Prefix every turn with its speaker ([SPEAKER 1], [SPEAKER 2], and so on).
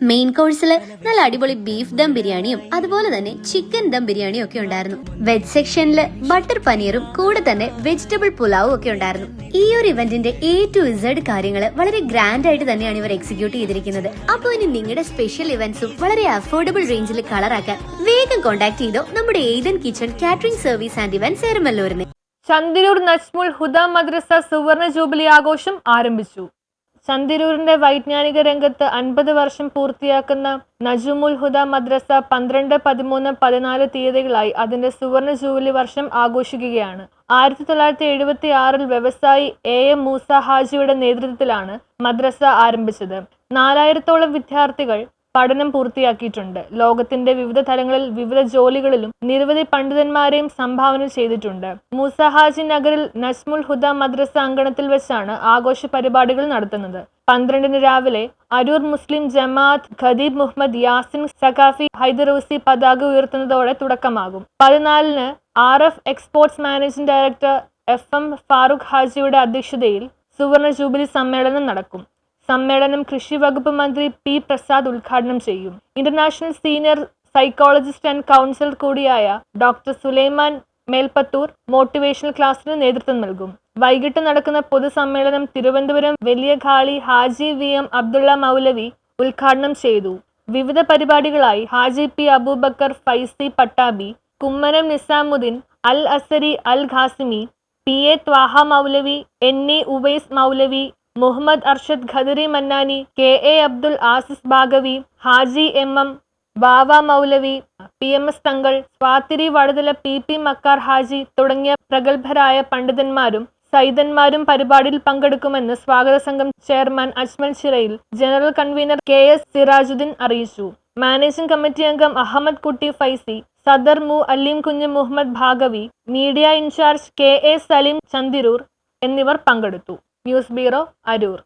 [SPEAKER 1] Main കോഴ്സിൽ നല്ല അടിപൊളി ബീഫ് ദം ബിരിയാണിയും അതുപോലെ തന്നെ ചിക്കൻ ദം ബിരിയാണിയും ഒക്കെ ഉണ്ടായിരുന്നു. വെജ് സെക്ഷനിൽ ബട്ടർ പനീറും കൂടെ തന്നെ വെജിറ്റബിൾ പുലാവും ഒക്കെ ഉണ്ടായിരുന്നു. ഈ ഒരു ഇവന്റിന്റെ എ ടു ഇസഡ് കാര്യങ്ങൾ വളരെ ഗ്രാൻഡ് ആയിട്ട് തന്നെയാണ് ഇവർ എക്സിക്യൂട്ട് ചെയ്തിരിക്കുന്നത്. അപ്പോൾ ഇനി നിങ്ങളുടെ സ്പെഷ്യൽ ഇവന്റ്സും വളരെ അഫോർഡബിൾ റേഞ്ചിൽ കളറാക്കാൻ വേഗം കോൺടാക്ട് ചെയ്തോ നമ്മുടെ Eden kitchen catering service and events സേരമല്ലൂരിനെ
[SPEAKER 2] Chandiroor Najmul Huda മദ്രസ സുവർണ ജൂബിലി ആഘോഷം ആരംഭിച്ചു. ചന്ദിരൂരിന്റെ വൈജ്ഞാനിക രംഗത്ത് അൻപത് വർഷം പൂർത്തിയാക്കുന്ന നജുമുൽ ഹുദ മദ്രസ പന്ത്രണ്ട് പതിമൂന്ന് പതിനാല് തീയതികളായി അതിന്റെ സുവർണ ജൂബിലി വർഷം ആഘോഷിക്കുകയാണ്. ആയിരത്തി തൊള്ളായിരത്തി എഴുപത്തി ആറിൽ വ്യവസായി എ. എം. മൂസ ഹാജിയുടെ നേതൃത്വത്തിലാണ് മദ്രസ ആരംഭിച്ചത്. നാലായിരത്തോളം വിദ്യാർത്ഥികൾ പഠനം പൂർത്തിയാക്കിയിട്ടുണ്ട്. ലോകത്തിന്റെ വിവിധ തലങ്ങളിൽ വിവിധ ജോലികളിലും നിരവധി പണ്ഡിതന്മാരെയും സംഭാവന ചെയ്തിട്ടുണ്ട്. മുസഹാജി നഗറിൽ നസ്മുൽ ഹുദ മദ്രസ അങ്കണത്തിൽ വെച്ചാണ് ആഘോഷ പരിപാടികൾ നടത്തുന്നത്. പന്ത്രണ്ടിന് രാവിലെ അരൂർ മുസ്ലിം ജമാഅത്ത് ഖദീബ് മുഹമ്മദ് യാസിൻ സഖാഫി ഹൈദറൂസി പതാക ഉയർത്തുന്നതോടെ തുടക്കമാകും. പതിനാലിന് R F exports managing director F M Farooq ഹാജിയുടെ അധ്യക്ഷതയിൽ സുവർണ ജൂബിലി സമ്മേളനം നടക്കും. സമ്മേളനം കൃഷി വകുപ്പ് മന്ത്രി പി പ്രസാദ് ഉദ്ഘാടനം ചെയ്യും. International senior psychologist and counsellor കൂടിയായ ഡോക്ടർ സുലൈമാൻ മേൽപ്പത്തൂർ മോട്ടിവേഷണൽ ക്ലാസ്സിന് നേതൃത്വം നൽകും. വൈകിട്ട് നടക്കുന്ന പൊതുസമ്മേളനം തിരുവനന്തപുരം വലിയ ഖാളി ഹാജി വി എം അബ്ദുള്ള മൗലവി ഉദ്ഘാടനം ചെയ്തു. വിവിധ പരിപാടികളായി Haji P Abubakar Faizy Pattabi Kummanam Nizamuddin Al Azhari Al Qasimi P A Thwaha Moulavi N A Uvais Moulavi Muhammad Arshad Khadari Mannani K A Abdul Azeez Baqavi Haji M M Bava Moulavi P M S Thangal Swathiri Vaduthala P P Makkar Haji തുടങ്ങിയ പ്രഗത്ഭരായ പണ്ഡിതന്മാരും സൈതന്മാരും പരിപാടിയിൽ പങ്കെടുക്കുമെന്ന് സ്വാഗത സംഘം chairman Ajmal Chirayil general convener K S Sirajuddin അറിയിച്ചു. Managing committee അംഗം അഹമ്മദ് കുട്ടി ഫൈസി സദർ മു Aleem Kunju Muhammad Baqavi media incharge K A Saleem Chandiroor എന്നിവർ പങ്കെടുത്തു. News bureau Aroor